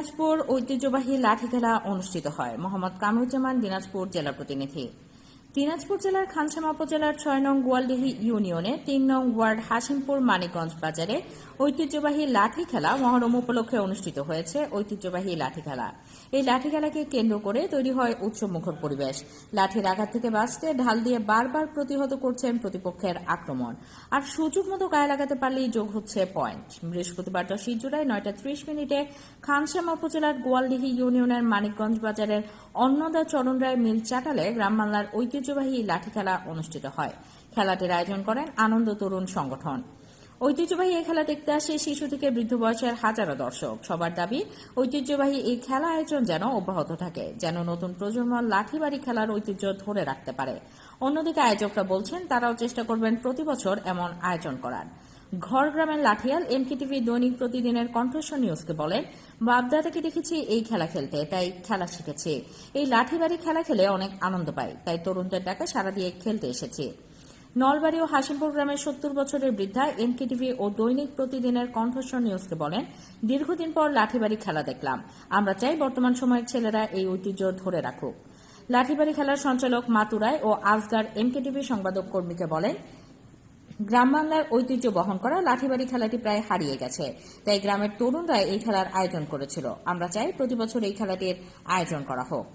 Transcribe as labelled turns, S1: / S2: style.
S1: দিনাজপুর ঐতিহ্যবাহী লাঠি খেলা অনুষ্ঠিত হয়। মোহাম্মদ কামরুজ্জামান দিনাজপুর জেলা প্রতিনিধি। দিনাজপুর জেলার খানসামা উপজেলার ছয় নং গোয়ালডিহি ইউনিয়নে তিন নং ওয়ার্ড হাসিমপুর মানিকগঞ্জ বাজারে ঐতিহ্যবাহী লাঠি খেলা মহরম উপলক্ষে অনুষ্ঠিত হয়েছে ঐতিহ্যবাহী লাঠি খেলা। এই লাঠি খেলাকে কেন্দ্র করে তৈরি হয় উৎসবমুখর পরিবেশ। লাঠির আঘাত থেকে বাঁচতে ঢাল দিয়ে বারবার প্রতিহত করছেন প্রতিপক্ষের আক্রমণ। আর সুযোগ মতো গায়ে লাগাতে পারলেই যোগ হচ্ছে পয়েন্ট। বৃহস্পতিবার দশই জুলাই নয়টা ত্রিশ মিনিটে খানসামা উপজেলার গোয়ালডিহি ইউনিয়নের মানিকগঞ্জ বাজারের অন্নদা চরণ রায় মিল চাটালে গ্রাম বাংলার ঐতিহ্যবাহী লাঠি খেলা অনুষ্ঠিত হয়। খেলাটির আয়োজন করেন আনন্দ তরুণ সংগঠন। ঐতিহ্যবাহী এই খেলা দেখতে আসে শিশু থেকে বৃদ্ধ বয়সের হাজারো দর্শক। সবার দাবি, ঐতিহ্যবাহী এই খেলা আয়োজন যেন অব্যাহত থাকে, যেন নতুন প্রজন্ম লাঠিবাড়ি খেলার ঐতিহ্য ধরে রাখতে পারে। অন্যদিকে আয়োজকরা বলছেন, তারাও চেষ্টা করবেন প্রতি বছর এমন আয়োজন করার। ঘর গ্রামের লাঠিয়াল এমকেটিভি দৈনিক প্রতিদিনের কণ্ঠস্বর নিউজকে বলেন বাপদা থেকে দেখেছি, এই খেলা খেলতে। তাই খেলা শিখেছি। এই লাঠিবাড়ি খেলা খেলে অনেক আনন্দ পাই। তাই তরুণদের ডাকে সারা দিয়ে খেলতে এসেছি। নলবাড়ি ও হাসিমপুর গ্রামের সত্তর বছরের বৃদ্ধা এনকেটিভি ও দৈনিক প্রতিদিনের কণ্ঠস্বর নিউজকে বলেন, দীর্ঘদিন পর লাঠিবাড়ি খেলা দেখলাম। আমরা চাই বর্তমান সময়ের ছেলেরা এই ঐতিহ্য ধরে রাখুক। লাঠিবাড়ি খেলার সঞ্চালক মাতুরায় ও আজগার এমকেটিভি সংবাদক কর্মীকে বলেন গ্রাম বাংলার ঐতিহ্য বহন করা লাঠিবাড়ি খেলাটি প্রায় হারিয়ে গেছে। তাই গ্রামের তরুণরা এই খেলার আয়োজন করেছিল। আমরা চাই প্রতি বছর এই খেলাটির আয়োজন করা হোক।